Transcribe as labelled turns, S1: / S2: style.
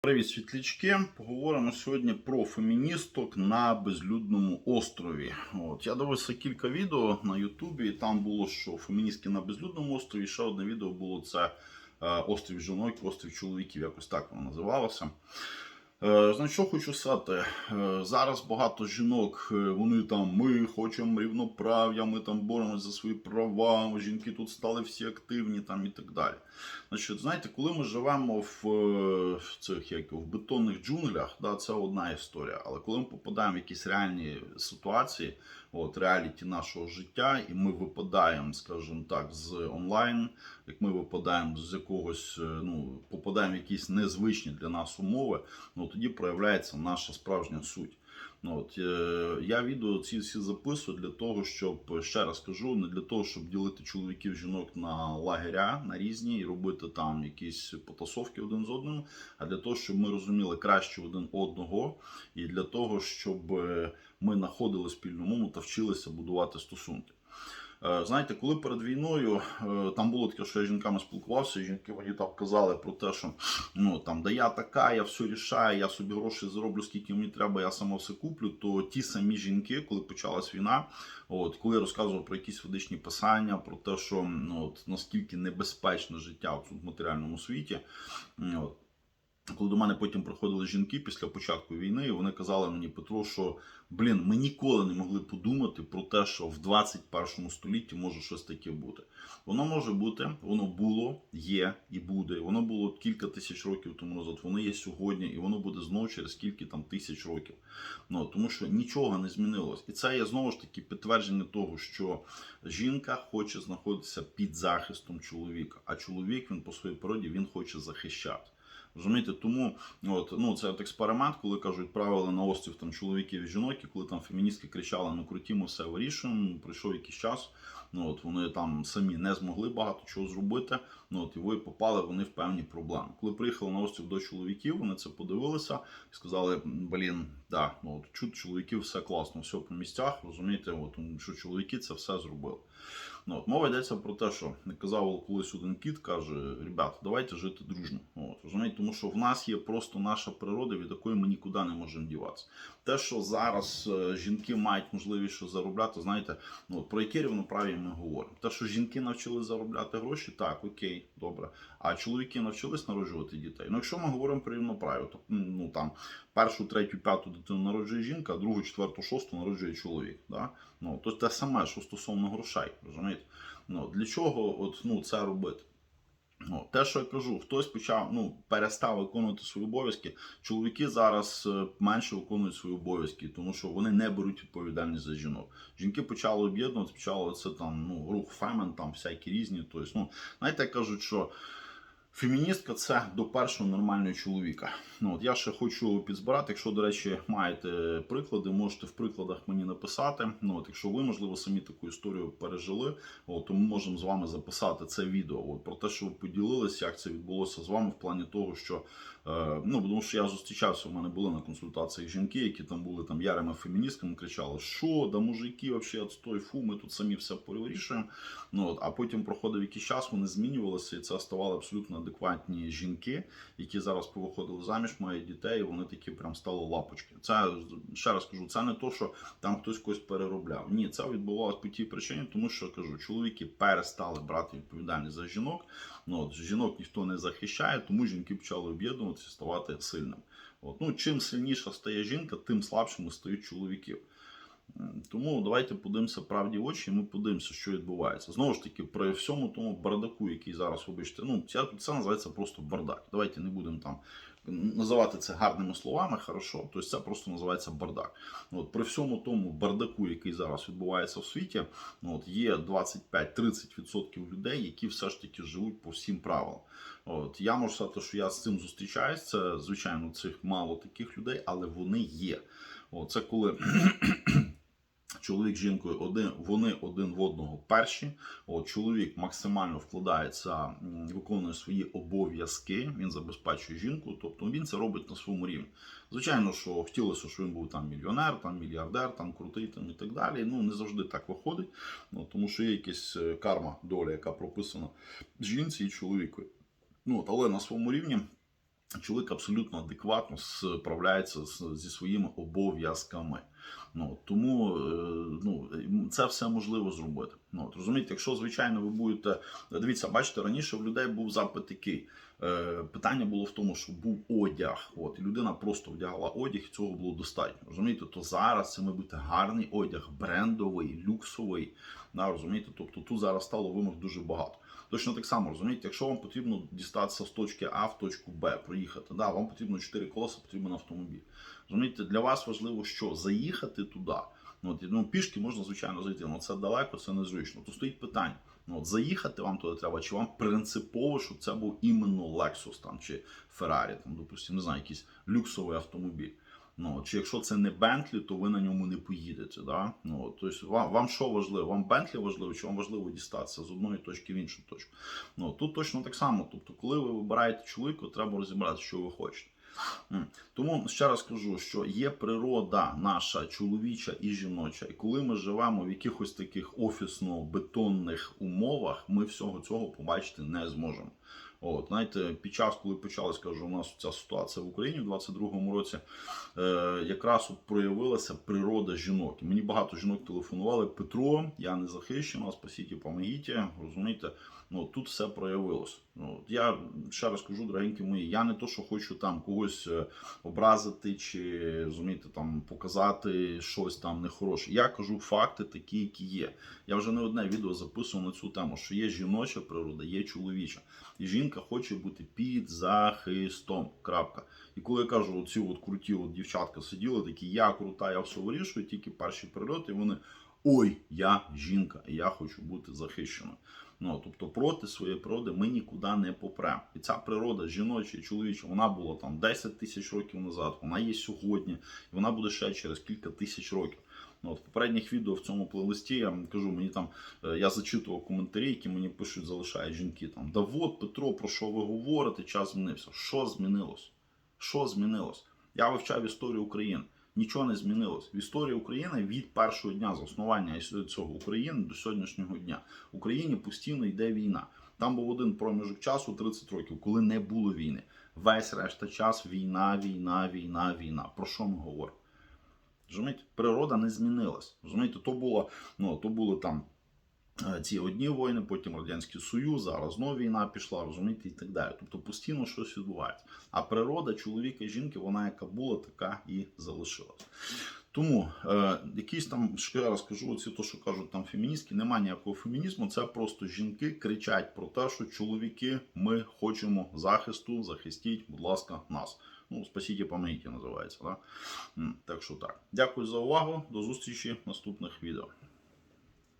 S1: Привіт, світлячки. Поговоримо сьогодні про феміністок на безлюдному острові. От я дивився кілька відео на Ютубі, і там було, що феміністки на безлюдному острові. Ще одне відео було це е, острів жінок, острів чоловіків, якось так воно називалося. Е, Значить, що хочу сказати, Е, зараз багато жінок, е, вони там ми хочемо рівноправ'я, ми там боремося за свої права, жінки тут стали всі активні там і так далі. Значить, знаєте, коли ми живемо в, цих як в бетонних джунглях, да, це одна історія. Але коли ми попадаємо в якісь реальні ситуації, от реаліті нашого життя, і ми випадаємо, скажімо так, з онлайн, як ми випадаємо з якогось, е, ну попадаємо в якісь незвичні для нас умови, ну тоді проявляється наша справжня суть. Ну, от, е, я відео ці всі записую для того, щоб ще раз кажу, не для того, щоб ділити чоловіків жінок на лагеря на різні і робити там якісь потасовки один з одним, а для того, щоб ми розуміли краще один одного, і для того, щоб е, ми знаходили спільну мову та вчилися будувати стосунки. Е, Знаєте, коли перед війною е, там було таке, що я з жінками спілкувався, і жінки мені там казали про те, що ну там да я така, я все рішаю, я собі гроші зароблю, скільки мені треба, я сама все куплю. То ті самі жінки, коли почалась війна, от коли я розказував про якісь ведичні писання, про те, що ну от наскільки небезпечне життя в матеріальному світі. От, коли до мене потім приходили жінки після початку війни, і вони казали мені, Петро, що блін, ми ніколи не могли подумати про те, що в 21 столітті може щось таке бути. Воно може бути, воно було, є і буде. Воно було кілька тисяч років тому назад. Воно є сьогодні, і воно буде знову через кілька там тисяч років. Ну тому що нічого не змінилось, і це є знову ж таки підтвердження того, що жінка хоче знаходитися під захистом чоловіка, а чоловік він по своїй природі він хоче захищати. Розумієте, тому от, ну, це от експеримент, коли кажуть, правили на острів там чоловіків і жінок, і коли там феміністки кричали, ну круті, ми все вирішуємо. Пройшов якийсь час. Ну от вони там самі не змогли багато чого зробити. Ну от і ви попали вони в певні проблеми. Коли приїхали на острів до чоловіків, вони це подивилися і сказали: блін, да, ну от чут чоловіків все класно, все по місцях. Розумієте, от що чоловіки це все зробили. Ну, от, мова йдеться про те, що казав колись один кіт, каже: ребят, давайте жити дружно. От, розумієте, тому що в нас є просто наша природа, від якої ми нікуди не можемо діватися. Те, що зараз е, жінки мають можливість що заробляти, знаєте, ну от, про яке рівноправ'я ми говоримо. Те, що жінки навчились заробляти гроші, так, окей, добре. А чоловіки навчились народжувати дітей. Ну, якщо ми говоримо про рівноправ'я, то ну там першу, третю, п'яту дитину народжує жінка, другу, четверту, шосту народжує чоловік. Да? Ну, то те саме, що стосовно грошей, розумієте? Ну, для чого от, ну, це робити? Ну, те, що я кажу, хтось почав ну, перестав виконувати свої обов'язки. Чоловіки зараз е, менше виконують свої обов'язки, тому що вони не беруть відповідальність за жінок. Жінки почали об'єднуватися, почали це там ну, рух фемен, там всякі різні. Тобто, ну, знаєте, кажуть, що Феміністка це до першого нормального чоловіка. Ну от я ще хочу підзбирати. Якщо, до речі, маєте приклади, можете в прикладах мені написати. Ну от якщо ви, можливо, самі таку історію пережили, от, то ми можемо з вами записати це відео. От про те, що ви поділилися, як це відбулося з вами в плані того, що е, ну тому що я зустрічався. У мене були на консультаціях жінки, які там були там ярими феміністками, кричали, що да мужики, взагалі отстой, фу, ми тут самі все порішуємо. Ну от, а потім проходив якийсь час, вони змінювалися, і це ставали абсолютно адекватні жінки, які зараз повиходили заміж, мають дітей, і вони такі прям стали лапочки. Це ще раз кажу, це не то, що там хтось когось переробляв. Ні, це відбувалося по тій причині, тому що кажу, чоловіки перестали брати відповідальність за жінок. Ну от жінок ніхто не захищає, тому жінки почали об'єднуватися, ставати сильними. От ну чим сильніша стає жінка, тим слабшими стають чоловіків. Тому давайте подивимося правді очі, і ми подивимося, що відбувається. Знову ж таки, при всьому тому бардаку, який зараз вибачте, ну це, це називається просто бардак. Давайте не будемо там називати це гарними словами, хорошо. Тобто це просто називається бардак. От При всьому тому бардаку, який зараз відбувається в світі, ну, от є 25-30% людей, які все ж таки живуть по всім правилам. От Я можу сказати, що я з цим зустрічаюсь. Це звичайно цих мало таких людей, але вони є. От, Це коли. Чоловік з жінкою один, вони один в одного перші. От, чоловік максимально вкладається, виконує свої обов'язки. Він забезпечує жінку, тобто він це робить на своєму рівні. Звичайно, що хотілося, щоб він був там мільйонер, там мільярдер, там крутий там і так далі. Ну не завжди так виходить, ну, тому що є якась карма, доля, яка прописана жінці і чоловікові. Ну, але на своєму рівні чоловік абсолютно адекватно справляється зі своїми обов'язками. Ну, тому е, ну, це все можливо зробити. Ну, от, розумієте, якщо, звичайно, ви будете. Дивіться, бачите, раніше в людей був запит такий. Е, питання було в тому, що був одяг. От, і людина просто вдягала одяг, і цього було достатньо. Розумієте, то зараз це має бути гарний одяг, брендовий, люксовий. Да, розумієте, тобто тут зараз стало вимог дуже багато. Точно так само розумієте, якщо вам потрібно дістатися з точки А в точку Б, проїхати, да, вам потрібно 4 колеса, потрібен автомобіль. Розумієте, для вас важливо, що заїхати туди. Ну, от, ну, пішки можна, звичайно, зайти, але це далеко, це незручно. То стоїть питання. Ну, от, заїхати вам туди треба, чи вам принципово, щоб це був іменно Lexus там, чи Ferrari, там, допустимо, не знаю, якийсь люксовий автомобіль. Ну, чи якщо це не Bentley, то ви на ньому не поїдете. Да? Ну, тобто, вам, вам що важливо? Вам Bentley важливо, чи вам важливо дістатися з одної точки в іншу точку? Ну, тут точно так само. Тобто, коли ви вибираєте чоловіка, треба розібрати, що ви хочете. Тому ще раз кажу, що є природа наша чоловіча і жіноча, і коли ми живемо в якихось таких офісно-бетонних умовах, ми всього цього побачити не зможемо. От, знаєте, під час, коли почалась, кажу, у нас ця ситуація в Україні в 22-му році, е, якраз проявилася природа жінок. Мені багато жінок телефонували. Петро, я не захищена, спасіть, помогіть. Розумієте, ну тут все проявилось. Ну, я ще раз кажу, дорогенькі мої, я не то, що хочу там когось е, образити чи розумієте, там показати щось там нехороше. Я кажу факти такі, які є. Я вже не одне відео записував на цю тему, що є жіноча природа, є чоловіча. І жінка хоче бути під захистом. Крапка. І коли я кажу, оці от круті от дівчатка сиділи, такі я крута, я все вирішую, тільки перші прильоти, вони. Ой, я жінка, я хочу бути захищеною. Ну, тобто проти своєї природи ми нікуди не попремо. І ця природа жіноча і чоловіча, вона була там 10 тисяч років назад, вона є сьогодні, і вона буде ще через кілька тисяч років. Ну, от в попередніх відео в цьому плейлисті я кажу, мені там е, я зачитував коментарі, які мені пишуть, залишають жінки там. Да от, Петро, про що ви говорите? Час змінився. Що змінилось? Що змінилось? Я вивчав історію України. Нічого не змінилось. В історії України від першого дня заснування цього України до сьогоднішнього дня в Україні постійно йде війна. Там був один проміжок часу 30 років, коли не було війни. Весь решта час війна, війна, війна, війна. Про що ми говоримо? Розумієте? Природа не змінилась. Розумієте, то було, ну, то були там е, ці одні воїни, потім Радянський Союз, зараз знову війна пішла, розумієте, і так далі. Тобто постійно щось відбувається. А природа чоловіка і жінки, вона яка була, така і залишилась. Тому е, якісь там, ще раз кажу, ці то, що кажуть там феміністки, немає ніякого фемінізму. Це просто жінки кричать про те, що чоловіки, ми хочемо захисту, захистіть, будь ласка, нас. Ну, спасіть, помогіть, називається. Да? Так що так. Дякую за увагу. До зустрічі в наступних відео.